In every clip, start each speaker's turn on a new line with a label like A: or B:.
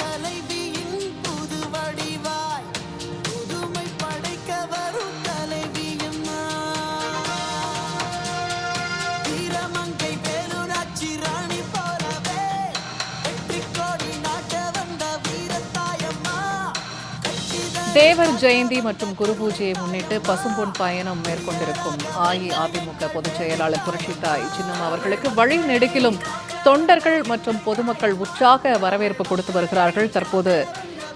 A: LAB.
B: Thevar Jayanthi மற்றும் குரு பூஜையை முன்னிட்டு பசும்பொன் பயணம் மேற்கொண்டிருக்கும் அஇஅதிமுக பொதுச் செயலாளர் புரட்சித்தாய் சின்னம் அவர்களுக்கு வழி நெடுக்கிலும் தொண்டர்கள் மற்றும் பொதுமக்கள் உற்சாக வரவேற்பு கொடுத்து வருகிறார்கள். தற்போது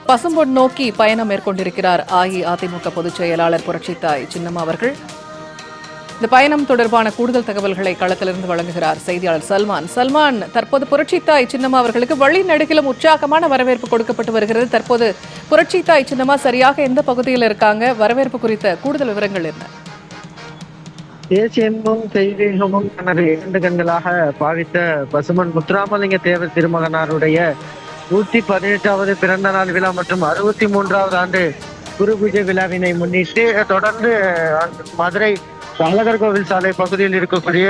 B: பசும்பொன் நோக்கி பயணம் மேற்கொண்டிருக்கிறார் அஇஅதிமுக பொதுச் செயலாளர் புரட்சித்தாய் சின்னம் அவர்கள் இந்த பயணம் தொடர்பான கூடுதல் தகவல்களை களத்திலிருந்து வழங்குகிறார் செய்தியாளர் சல்மான். சல்மான் தற்போது புரட்சித்தாய் சின்னம்மா அவர்களுக்கு வழி நடுக்கிலும் உற்சாகமான வரவேற்பு கொடுக்கப்பட்டு வருகிறது. தற்போது புரட்சித்தாய் சின்னம்மா சரியாக எந்த பகுதியில் இருக்காங்க? வரவேற்பு குறித்த கூடுதல் விவரங்கள் என்ன?
C: தேசியமும் தெய்வீகமும் தனது இரண்டு கண்களாக பாவித்த பசுமன் முத்துராமலிங்க தேவர் திருமகனாருடைய நூத்தி பதினெட்டாவது பிறந்த நாள் விழா மற்றும் அறுபத்தி மூன்றாவது ஆண்டு குரு பூஜை விழாவினை முன்னிட்டு தொடர்ந்து மதுரை அழகர் கோவில் சாலை பகுதியில் இருக்கக்கூடிய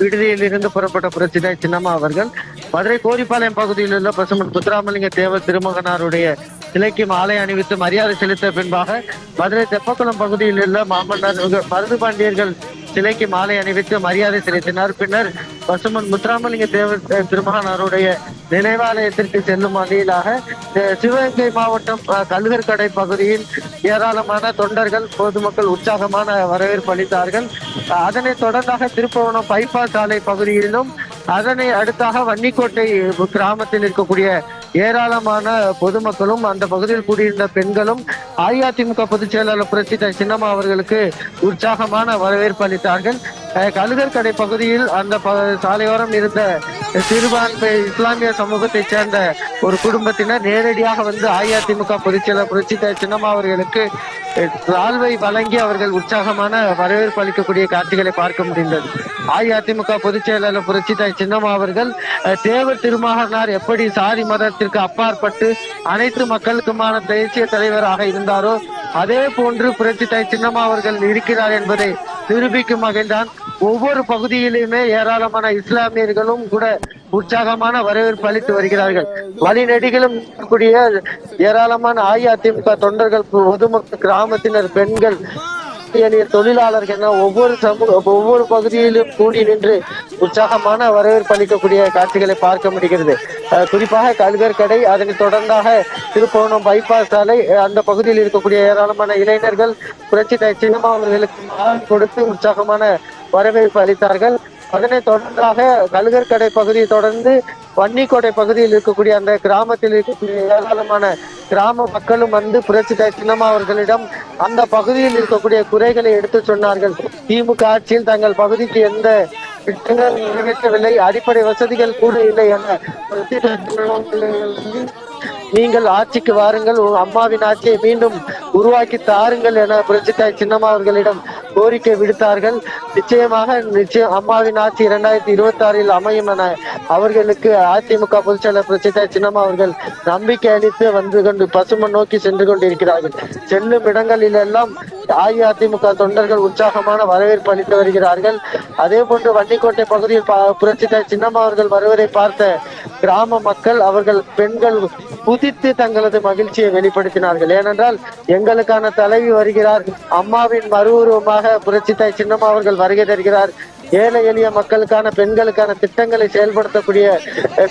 C: விடுதியில் இருந்து புறப்பட்ட புரட்சிதாய் சின்னம்மா அவர்கள் மதுரை கோரிப்பாளையம் பகுதியில் உள்ள பசுமன் முத்துராமலிங்க தேவர் திருமகனாருடைய சிலைக்கு மாலை அணிவித்து மரியாதை செலுத்த பின்பாக மதுரை தெப்பக்குளம் பகுதியில் உள்ள மாமன்னர் மருது பாண்டியர்கள் சிலைக்கு மாலை அணிவித்து மரியாதை செலுத்தினார். பின்னர் பசுமன் முத்துராமலிங்க தேவ திருமகனாருடைய நினைவாலயத்திற்கு செல்லும் வகையிலாக சிவகங்கை மாவட்டம் அஹ், பகுதியில் ஏராளமான தொண்டர்கள் பொதுமக்கள் உற்சாகமான வரவேற்பு அளித்தார்கள். அதனைத் தொடர்ந்தாக திருப்பவனம் பைப்பா சாலை பகுதியிலும் அதனை அடுத்தாக வன்னிக்கோட்டை கிராமத்தில் இருக்கக்கூடிய ஏராளமான பொதுமக்களும் அந்த பகுதியில் கூடியிருந்த பெண்களும் அஇஅதிமுக பொதுச் செயலாளர் புரட்சி சின்னம்மா அவர்களுக்கு உற்சாகமான வரவேற்பு அளித்தார்கள். கழுகர் கடை பகுதியில் அந்த ப- சாலையோரம் இருந்த சிறுபான்மை இஸ்லாமிய சமூகத்தைச் சேர்ந்த ஒரு குடும்பத்தினர் நேரடியாக வந்து அஇஅதிமுக பொதுச்செயலர் புரட்சி சின்னம்மா அவர்களுக்கு அஹ், சால்வை வழங்கி அவர்கள் உற்சாகமான வரவேற்பு அளிக்கக்கூடிய காட்சிகளை பார்க்க முடிந்தது. அஇஅதிமுக பொதுச் செயலாளர் புரட்சி சின்னம்மா அவர்கள் தேவர் திருமகனார் எப்படி சாதி மதத்திற்கு அப்பாற்பட்டு அனைத்து மக்களுக்குமான தேசிய தலைவராக இருந்தாரோ அதே போன்று புரட்சி சின்னம்மா அவர்கள் இருக்கிறார் என்பதை நிரூபிக்கும் வகையில்தான் ஒவ்வொரு பகுதியிலுமே ஏராளமான இஸ்லாமியர்களும் கூட உற்சாகமான வரவேற்பு அளித்து வருகிறார்கள். வழிநெடுகளும் கூடிய ஏராளமான அஇஅதிமுக தொண்டர்கள் பொதுமக்கள் கிராமத்தினர் பெண்கள் தொழிலாளர்கள் என ஒவ்வொரு சமூக ஒவ்வொரு பகுதியிலும் கூடி நின்று உற்சாகமான வரவேற்பு அளிக்கக்கூடிய காட்சிகளை பார்க்க முடிகிறது. குறிப்பாக கல்கர் கடை தொடர்ந்தாக திருப்பவனம் பைபாஸ் சாலை அந்த பகுதியில் இருக்கக்கூடிய ஏராளமான இளைஞர்கள் புரட்சி தலைவர் அவர்களுக்கு கொடுத்து உற்சாகமான வரவேற்பு அளித்தார்கள். அதனைத் தொடர்ந்தாக கழுகர்கடை பகுதியை தொடர்ந்து வன்னிக்கோட்டை பகுதியில் இருக்கக்கூடிய அந்த கிராமத்தில் இருக்கக்கூடிய ஏராளமான கிராம மக்களும் வந்து புரட்சி தலைவர் சின்னம்மா அவர்களிடம் அந்த பகுதியில் இருக்கக்கூடிய குறைகளை எடுத்து சொன்னார்கள். திமுக ஆட்சியில் தங்கள் பகுதிக்கு எந்த திட்டங்கள் நிறைவேற்றவில்லை அடிப்படை வசதிகள் கூட இல்லை என நீங்கள் ஆட்சிக்கு வாருங்கள். அம்மாவின் ஆட்சியை மீண்டும் உருவாக்கி தாருங்கள் என புரட்சித்தாய் சின்னம்மா அவர்களிடம் கோரிக்கை விடுத்தார்கள். நிச்சயமாக நிச்சயம் அம்மாவின் ஆட்சி இரண்டாயிரத்தி இருபத்தி ஆறில் அமையும் என அவர்களுக்கு அதிமுக பொதுச்செயலர் புரட்சித்தாய் சின்னம்மா அவர்கள் நம்பிக்கை அளித்து வந்து கொண்டு பசுமன் நோக்கி சென்று கொண்டிருக்கிறார்கள். செல்லும் இடங்களில் எல்லாம் அஇஅதிமுக தொண்டர்கள் உற்சாகமான வரவேற்பு அளித்து வருகிறார்கள். அதே போன்று வன்னிக்கோட்டை பகுதியில் புரட்சித்தாய் சின்னம்மா அவர்கள் வருவதை பார்த்த கிராம மக்கள் அவர்கள் பெண்கள் குதித்து தங்களது மகிழ்ச்சியை வெளிப்படுத்தினார்கள். ஏனென்றால் எங்களுக்கான தலைவி வருகிறார். அம்மாவின் மறு உருவமாக புரட்சித்தாய் சின்னம்மா அவர்கள் வருகை தருகிறார். ஏழை எளிய மக்களுக்கான பெண்களுக்கான திட்டங்களை செயல்படுத்தக்கூடிய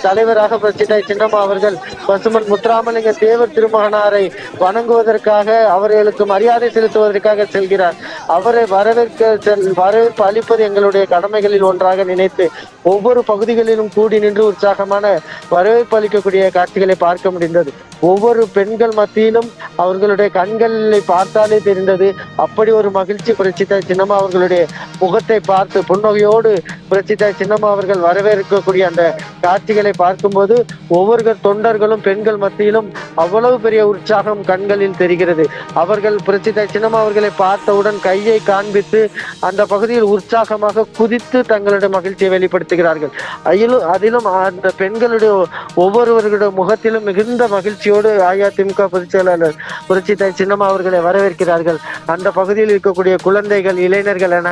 C: தலைவராக பிரச்சினை சின்னம்மா அவர்கள் பசுமன் முத்துராமலிங்க தேவர் திருமகனாரை வணங்குவதற்காக அவர்களுக்கு மரியாதை செலுத்துவதற்காக செல்கிறார். அவரை வரவேற்க செல் வரவேற்பு அளிப்பது எங்களுடைய கடமைகளில் ஒன்றாக நினைத்து ஒவ்வொரு பகுதிகளிலும் கூடி நின்று உற்சாகமான வரவேற்பு அளிக்கக்கூடிய காட்சிகளை பார்க்க முடிந்தது. ஒவ்வொரு பெண்கள் மத்தியிலும் அவர்களுடைய கண்களை பார்த்தாலே தெரிந்தது. அப்படி ஒரு மகிழ்ச்சி புரட்சித்தாய் சின்னம்மா அவர்களுடைய முகத்தை பார்த்து புன்னகையோடு புரட்சித்தாய் சின்னம்மா அவர்கள் வரவேற்கக்கூடிய அந்த காட்சிகளை பார்க்கும்போது ஒவ்வொரு தொண்டர்களும் பெண்கள் மத்தியிலும் அவ்வளவு பெரிய உற்சாகம் கண்களில் தெரிகிறது. அவர்கள் புரட்சித்தாய் சின்னம்மா அவர்களை பார்த்தவுடன் கையை காண்பித்து அந்த பகுதியில் உற்சாகமாக குதித்து தங்களுடைய மகிழ்ச்சியை வெளிப்படுத்துகிறார்கள். அதிலும் அதிலும் அந்த பெண்களுடைய ஒவ்வொருவர்களுடைய முகத்திலும் மிகுந்த மகிழ்ச்சி மகிழ்ச்சியோடு அஇஅதிமுக பொதுச் செயலாளர் புரட்சி தாய் சின்னம்மா அவர்களை வரவேற்கிறார்கள். அந்த பகுதியில் இருக்கக்கூடிய குழந்தைகள் இளைஞர்கள் என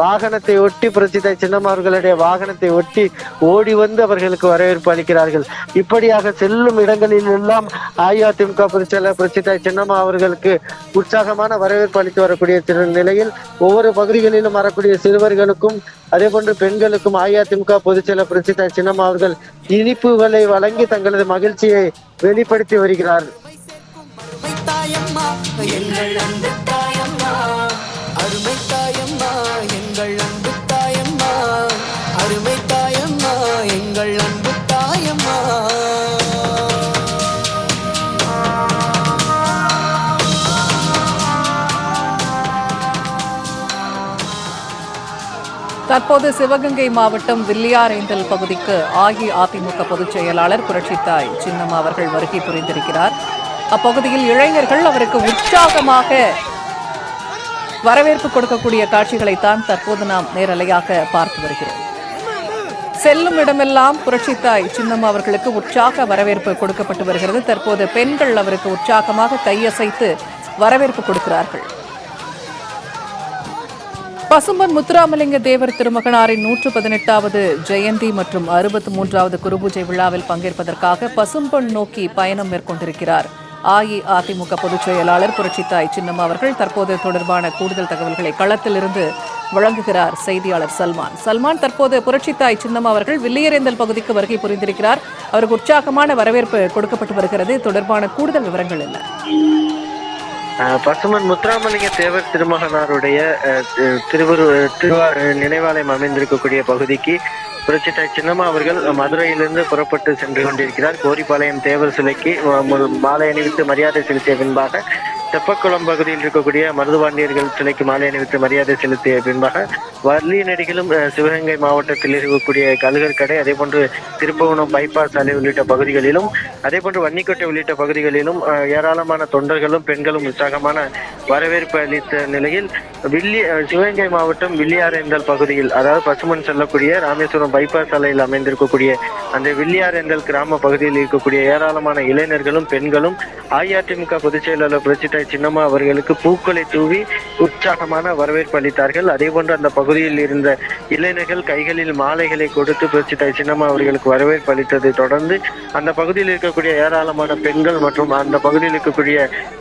C: வாகனத்தை ஒட்டி புரட்சி தாய் சின்னம்மா அவர்களுடைய வாகனத்தை ஒட்டி ஓடி வந்து அவர்களுக்கு வரவேற்பு அளிக்கிறார்கள். இப்படியாக செல்லும் இடங்களில் எல்லாம் அஇஅதிமுக பொதுச் செயலாளர் புரட்சி தாய் சின்னம்மா அவர்களுக்கு உற்சாகமான வரவேற்பு அளித்து வரக்கூடிய நிலையில் ஒவ்வொரு பகுதிகளிலும் வரக்கூடிய சிறுவர்களுக்கும் அதே போன்று பெண்களுக்கும் அஇஅதிமுக பொதுச் செயலர் புரட்சி சின்னம்மா அவர்கள் இனிப்புகளை வழங்கி தங்களது மகிழ்ச்சியை வெளிப்படுத்தி வருகிறார்.
A: அருமை தாயம்மா எங்கள்
B: தற்போது சிவகங்கை மாவட்டம் வில்லியாரேந்தல் பகுதிக்கு அஇஅதிமுக பொதுச் செயலாளர் புரட்சித்தாய் சின்னம்மா அவர்கள் வருகை புரிந்திருக்கிறார். அப்பகுதியில் இளைஞர்கள் அவருக்கு உற்சாகமாக வரவேற்பு கொடுக்கக்கூடிய காட்சிகளைத்தான் தற்போது நாம் நேரலையாக பார்த்து வருகிறோம். செல்லும் இடமெல்லாம் புரட்சித்தாய் சின்னம்மா அவர்களுக்கு உற்சாக வரவேற்பு கொடுக்கப்பட்டு வருகிறது. தற்போது பெண்கள் அவருக்கு உற்சாகமாக கையசைத்து வரவேற்பு கொடுக்கிறார்கள். பசும்பன் முத்துராமலிங்க தேவர் திருமகனாரின் நூற்று பதினெட்டாவது ஜெயந்தி மற்றும் அறுபத்தி மூன்றாவது குருபூஜை விழாவில் பங்கேற்பதற்காக பசும்பொன் நோக்கி பயணம் மேற்கொண்டிருக்கிறார். அஇஅதிமுக பொதுச் செயலாளர் புரட்சித்தாய் சின்னம்மா அவர்கள் தற்போது தொடர்பான கூடுதல் தகவல்களை களத்திலிருந்து வழங்குகிறார் செய்தியாளர் சல்மான். சல்மான் தற்போது புரட்சித்தாய் சின்னம்மா அவர்கள் வில்லியரேந்தல் பகுதிக்கு வருகை புரிந்திருக்கிறார். அவருக்கு உற்சாகமான வரவேற்பு கொடுக்கப்பட்டு வருகிறது. தொடர்பான கூடுதல் விவரங்கள் என்ன?
C: பசுமன் முத்துராமலிங்க தேவர் திருமகனாருடைய திருவரு திருவா நினைவாலயம் அமைந்திருக்கக்கூடிய பகுதிக்கு புரட்சித்தாய் சின்னம்மா அவர்கள் மதுரையிலிருந்து புறப்பட்டு சென்று கொண்டிருக்கிறார். கோரிப்பாளையம் தேவர் சிலைக்கு மாலை அணிவித்து மரியாதை செலுத்திய பின்பாக தெப்பக்குளம் பகுதியில் இருக்கக்கூடிய மருதுபாண்டியர்கள் சிலைக்கு மாலை அணிவித்து மரியாதை செலுத்திய பின்பாக வள்ளி நடிகளும் சிவகங்கை மாவட்டத்தில் இருக்கக்கூடிய கழுகர் கடை அதே போன்று திருப்பவனம் பைபாஸ் அலை உள்ளிட்ட பகுதிகளிலும் அதே போன்று வன்னிக்கோட்டை உள்ளிட்ட பகுதிகளிலும் ஏராளமான தொண்டர்களும் பெண்களும் உற்சாகமான வரவேற்பு அளித்த நிலையில் வில்லி சிவகங்கை மாவட்டம் வில்லியாரேந்தல் பகுதியில் அதாவது பசுமன் செல்லக்கூடிய ராமேஸ்வரம் பைபாஸ் சாலையில் அமைந்திருக்கக்கூடிய அந்த வில்லியாரேந்தல் கிராம பகுதியில் இருக்கக்கூடிய ஏராளமான இளைஞர்களும் பெண்களும் அஇஅதிமுக பொதுச் செயலாளர் புரட்சித்தாய் சின்னம்மா அவர்களுக்கு பூக்களை தூவி உற்சாகமான வரவேற்பு அளித்தார்கள். அதே போன்று அந்த பகுதியில் இருந்த இளைஞர்கள் கைகளில் மாலைகளை கொடுத்து புரட்சித்தாய் சின்னம்மா அவர்களுக்கு வரவேற்பு அளித்ததை தொடர்ந்து அந்த பகுதியில் இருக்கக்கூடிய ஏராளமான பெண்கள் மற்றும் அந்த பகுதியில் இருக்கக்கூடிய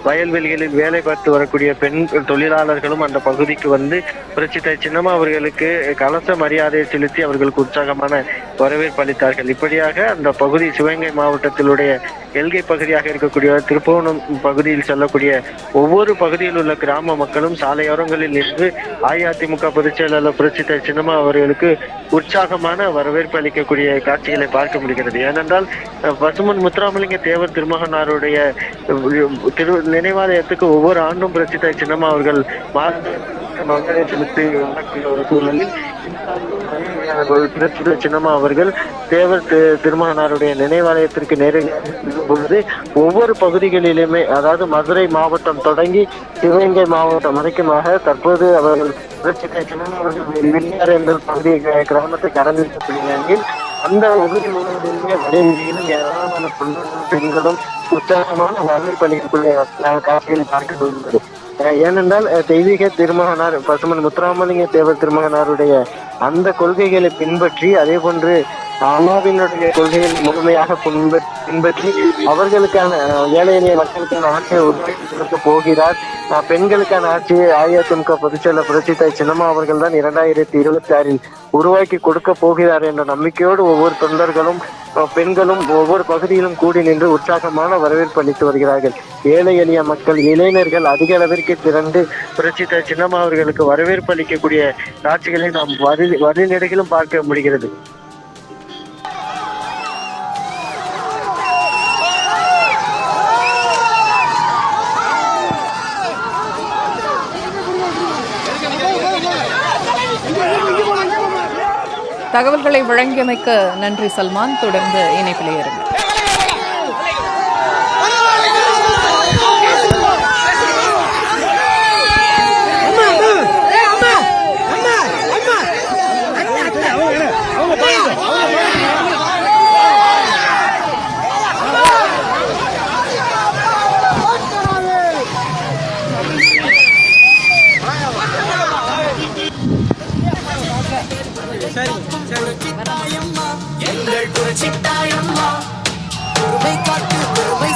C: வயல்வெளிகளில் வேலை பார்த்து வரக்கூடிய பெண் தொழிலாளர்களும் அந்த பகுதிக்கு வந்து புரட்சித்தாய் சின்னம்மா அவர்களுக்கு கலச மரியாதை செலுத்தி அவர்களுக்கு உற்சாகமான வரவேற்பு அளித்தார்கள். இப்படியாக அந்த பகுதி சிவகங்கை மாவட்டத்திலுடைய எல்கை பகுதியாக இருக்கக்கூடிய திருப்புவனம் பகுதியில் செல்லக்கூடிய ஒவ்வொரு பகுதியில் உள்ள கிராம மக்களும் சாலையோரங்களில் நின்று அஇஅதிமுக பொதுச் செயலாளர் புரட்சித்தாய் சின்னம்மா அவர்களுக்கு உற்சாகமான வரவேற்பு அளிக்கக்கூடிய காட்சிகளை பார்க்க முடிகிறது. ஏனென்றால் பசுமன் முத்துராமலிங்க தேவர் திருமகனாருடைய திரு நினைவாலயத்துக்கு ஒவ்வொரு ஆண்டும் புரட்சித்தாய் சின்னம்மா அவர்கள் மாத மக்களை செலுத்தி ஒரு சூழலில் சின்னம்மா அவர்கள் தேவர் தி- திருமகனாருடைய நினைவாலயத்திற்கு நேரில் பொழுது ஒவ்வொரு பகுதிகளிலுமே அதாவது மதுரை மாவட்டம் தொடங்கி சிவகங்கை மாவட்டம் வரைக்குமாக தற்போது அவர்கள் சின்னம்மா அவர்கள் பகுதி க- கிராமத்தை கடந்திருக்கக்கூடிய நிலையில் அந்த பகுதி முழுவதுமே ஏராளமான பெண்களும் உற்சாகமான வரவேற்பு அளிக்கக்கூடிய காட்சிகளை பார்க்க முடிந்தது ஏனென்றால் தெய்வீக திருமகனார் பசுமன் முத்துராமலிங்க தேவர் திருமகனாருடைய அந்த கொள்கைகளை பின்பற்றி அதே போன்று அண்ணாவினுடைய கொள்கையை முழுமையாக பின்பற்றி அவர்களுக்கான ஏழை எளிய மக்களுக்கான ஆட்சியை உருவாக்கி கொடுக்க போகிறார். பெண்களுக்கான ஆட்சியை அஇஅதிமுக பொதுச்செயலர் புரட்சித்தாய் சின்னம்மா அவர்கள் தான் இரண்டாயிரத்தி இருபத்தி ஆறில் உருவாக்கி கொடுக்க போகிறார் என்ற நம்பிக்கையோடு ஒவ்வொரு தொண்டர்களும் பெண்களும் ஒவ்வொரு பகுதியிலும் கூடி நின்று உற்சாகமான வரவேற்பு அளித்து வருகிறார்கள். ஏழை எளிய மக்கள் இளைஞர்கள் அதிக அளவிற்கு திறந்து புரட்சித்தாய் சின்னம்மா அவர்களுக்கு வரவேற்பு அளிக்கக்கூடிய காட்சிகளை நாம் வரி வரிநெடுகிலும் பார்க்க முடிகிறது.
B: தகவல்களை வழங்கியமைக்க நன்றி சல்மான். தொடர்ந்து இணைப்பிலே இருங்கள் எங்கள் புரட்சி தாயம்மா பெருமை காட்டு பெருமை